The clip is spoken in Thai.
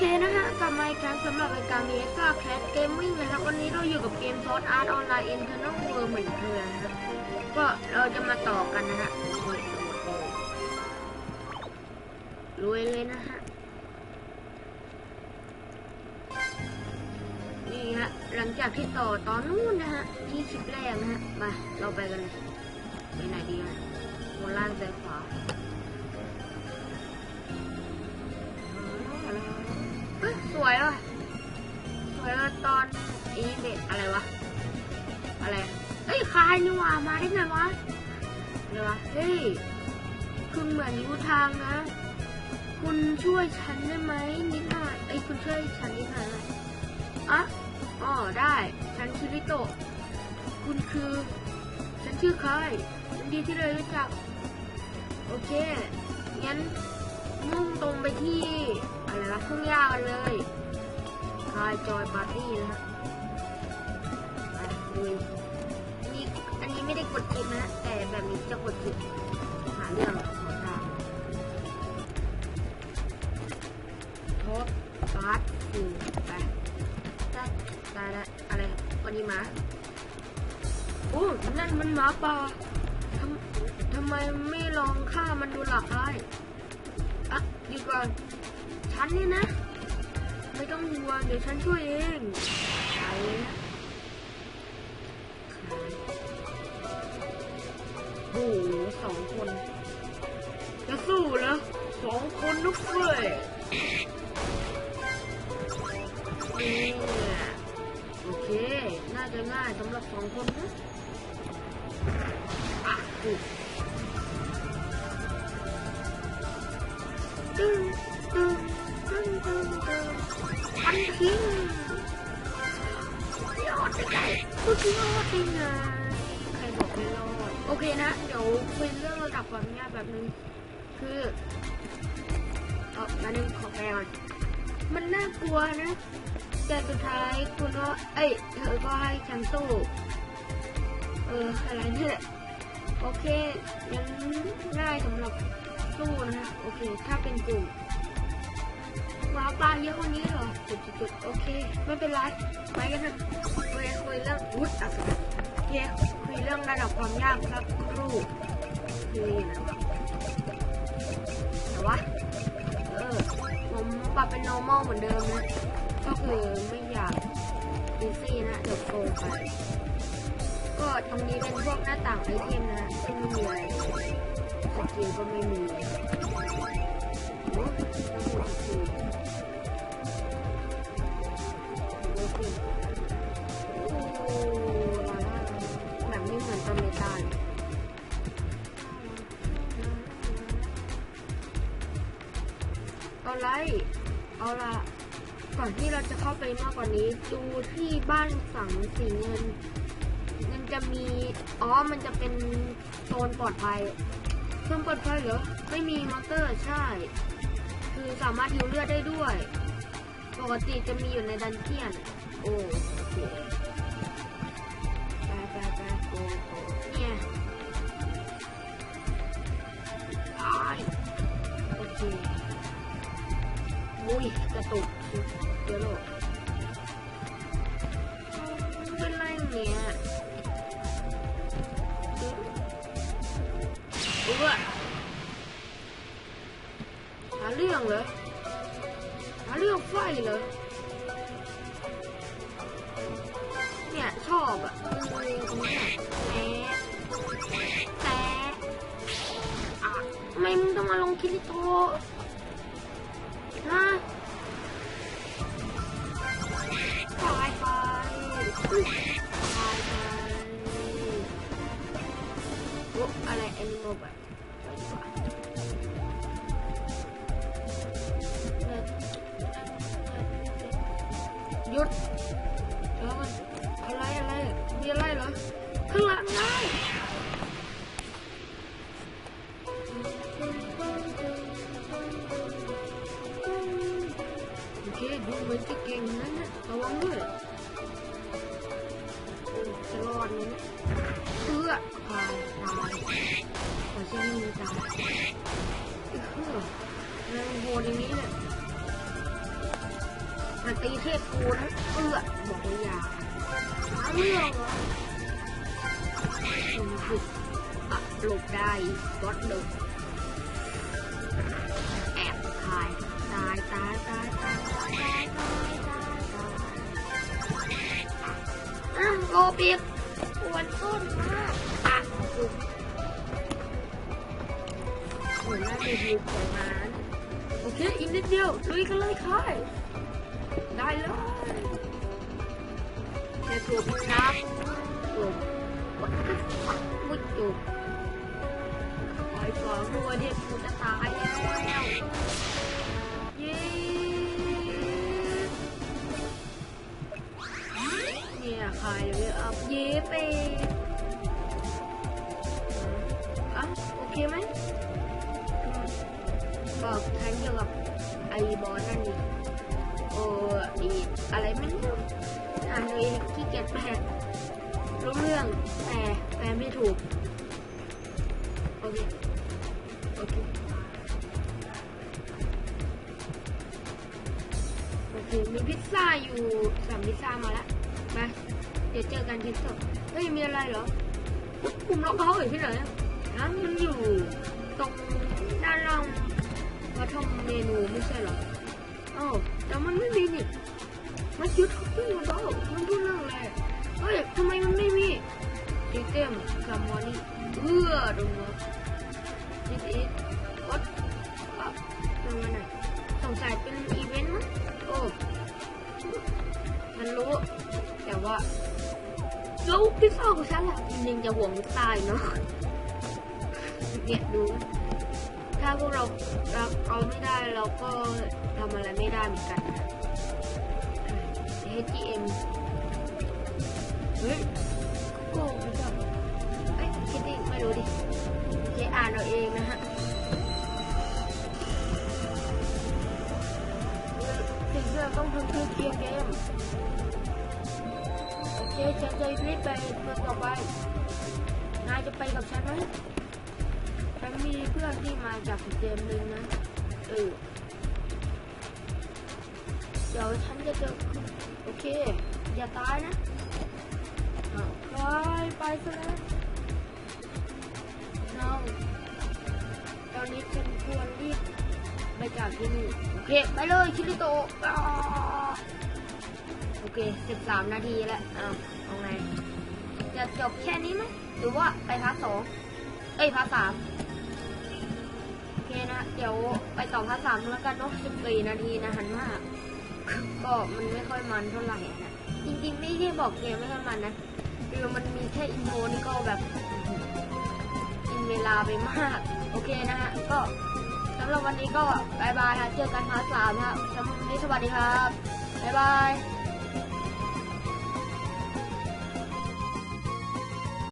เคนะฮะกลับมาอีกครั้งสำหรับรายการ m ซ่าแคทเกมมิ่งนะครับ วันนี้เราอยู่กับเกม Sword Art Online Internal World เหมือนเคยนะครับ ก็เราจะมาต่อกันนะฮะโอ้ยรวยเลยนะฮะ นี่ฮะ หลังจากที่ต่อตอนนู้นนะฮะ ที่คลิปแรกนะฮะ มา เราไปกันเลย ไปไหนดีฮะบนล่างซ้ายขวา เฮ้ยสวยสวยว่ะตอนอีเบ็ดอะไรวะ อะไรเฮ้ยคายนี่ว่ามาได้ไงวะอะไรวะ เฮ้ย คุณเหมือนรู้ทางนะ คุณช่วยฉันได้ไหมนิดหน่อยเอ้ยคุณช่วยฉันนิดหน่อยนะอะอ๋อได้ ฉันคิริโตะ คุณคือ ฉันชื่อคายยินดีที่ได้รู้จัก โอเค งั้นมุ่งตรงไปที่ อะไรนะทุ่งหญ้ากันเลยคายจอยปาร์ตี้นะฮะไปลุยนี่อันนี้ไม่ได้กดจิบนะแต่แบบนี้จะกดจิบหาเรื่องของทางโทษการ์ดอืมไปได้ได้ได้อะไรวันนี้มาโอ้นั่นมันหมาป่าทำทำไมไม่ลองฆ่ามันดูหลักได้อะหยุดก่อน ฉันเนี่ยนะ ไม่ต้องห่วงเดี๋ยวฉันช่วยเองไปนะโอ้โหสองคน จะสู้เหรอสองคนนุกเฟ้ยเนี่ยโอเค น่าจะง่ายสำหรับสองคนนะอะอุ๊ยตึ้งตึ้ง ตึ้งตึ้งตึ้งอันทิ้งยอดไปไกลสุดยอดไปไงใครบอกไม่รอด โอเคนะ เดี๋ยวคุยเรื่องระดับความยากแบบนึง คือเออมาหนึ่งขอแปลก่อนมันน่ากลัวนะ แต่สุดท้ายคุณก็ เอ้ย เธอก็ให้ฉันสู้เออ อะไรเนี่ย โอเค ยังง่ายสำหรับสู้นะฮะ โอเค ถ้าเป็นกลุ่ม หมาปลาเยอะกว่านี้เหรอจุดจุดๆโอเค ไม่เป็นไรไปกันเถอะคุยคุยเรื่องวุฒิอะโอเคคุยเรื่องระดับความยากสักครู่คือนะแต่ว่าเออผมปรับเป็น normal เหมือนเดิมนะก็คือไม่อยากดีซี่นะเดี๋ยวโกงไปก็ตรงนี้เป็นพวกหน้าต่างไอเทมนะซึ่งไม่มีอะไรสกิลก็ไม่มี แบบนี้เหมือนตอนเมตาเลยเอาไรเอาละก่อนที่เราจะเข้าไปมากกว่านี้ ดูที่บ้านฝังสีเงินมันจะมี อ๋อ มันจะเป็นโซนปลอดภัยเครื่องปลอดภัยเหรอ ไม่มีมอเตอร์ ใช่ คือสามารถฮิวเลือดได้ด้วย ปกติจะมีอยู่ในดันเจียน โอ้โอเคไปไปไปโกโกเนี่ยตายโอเคอุ้ยกระตุกเดี๋ยวโลกเป็นไรเนี่ย เรื่องเหรอหาเรื่องไฟเหรอเนี่ยชอบอะเนี่แหมแต่อะทำไมมึงต้องมาลงคิริโตะฮะตายไปตายไปโอ้อะไรแอนิมอลแบบ ยุดเดี๋ยวมันอะไรอะไรมีอะไรเหรอข้างหลังไงโอเคดูเหมือนจะเก่งนั้นนะระวังด้วยจะรอดไหมเนี่ยเอื้อตายตายขอชื่อมือตายเอื้อแรงโหดอย่างนี้เนี่ย ตีเทพกูนะเอื้อบอกเลยอย่าหาเรื่องหรอคือะหลบได้ก็เดิมแอบถ่ายตายตายตายตายตายตายตายตายอะโลเปียกปวดต้นมากอะกูเหมือนน่าจะดูของงานโอเคอีกนิดเดียวลุยกันเลยค่ะ ได้เลยแค่ตัวพี่น้ำลงวัดมุดอยู่ปล่อยก่อนรัวเด็กกูจะตายแล้วเย้เนี่ยใครเลยอัพเย้ไปอะโอเคไหมก็แทนเกี่ยวกับไอ้บอสนั่นนี่โอ้อีอะไรไม่รู้อ่านเลยขี้เกียจแปลรู้เรื่องแต่แปลไม่ถูก โอเค โอเค โอเค มีพิซซ่าอยู่สั่งพิซซ่ามาแล้วไปเดี๋ยวเจอกันที่สดเฮ้ย มีอะไรเหรอปุ่มล็อกเขาอยู่ที่ไหนอะฮะมันอยู่ตรงด้านล่างมาทำเมนูไม่ใช่เหรอ อ้าวแต่มันไม่มีนี่มันยุดขึ้นมาแล้วมันพูดเรื่องอะไรเฮ้ยทำไมมันไม่มีดิเต็มซัมมอนี่เอื้อตรงนี้ดิสอิสวัดตรงนั้นไหนสงสัยเป็นอีเวนต์มั้งโอ้มันรู้ แต่ว่าแล้วพิซซ่าของฉันล่ะยังจะห่วงตายเนาะเนี่ยดู ถ้าพวกเรารับเอาไม่ได้เราก็ทำอะไรไม่ได้เหมือนกันนะ HGM เฮ้ยโกงไปก่อนเอ้ยคิดดิไม่รู้ดิโอเคอ่านเอาเองนะฮะสิ่งที่เราต้องทำคือเคลียร์เกมโอเคฉันจะรีบไปเมื่อต่อไปนายจะไปกับฉันไหม ฉันมีเพื่อนที่มาจากเกมหนึ่งนะ เออ เดี๋ยวฉันจะเจอโอเค อย่าตายนะอ้าวไปไปซะแล้ว no ตอนนี้ฉันควรรีบไปจากที่นี่ โอเค ไปเลยคิริโตะอ้โอเค 13 นาทีแล้วอ้าวเอาไงจะจบแค่นี้ไหมหรือว่าไปพาร์ทสองเอ้ยพาร์ทสาม เคนะ เดี๋ยวไปต่อพาร์ทสามแล้วกันเนาะสิบสี่นาทีนะหันมากก็มันไม่ค่อยมันเท่าไหร่นะจริงๆไม่ได้บอกเกมไม่ค่อยมันนะคือมันมีแค่อินโทรนี่ก็แบบกินเวลาไปมาก โอเคนะฮะก็สำหรับวันนี้ก็บายบายฮะเจอกันพาร์ทสามฮะสำหรับวันนี้สวัสดีครับบายบาย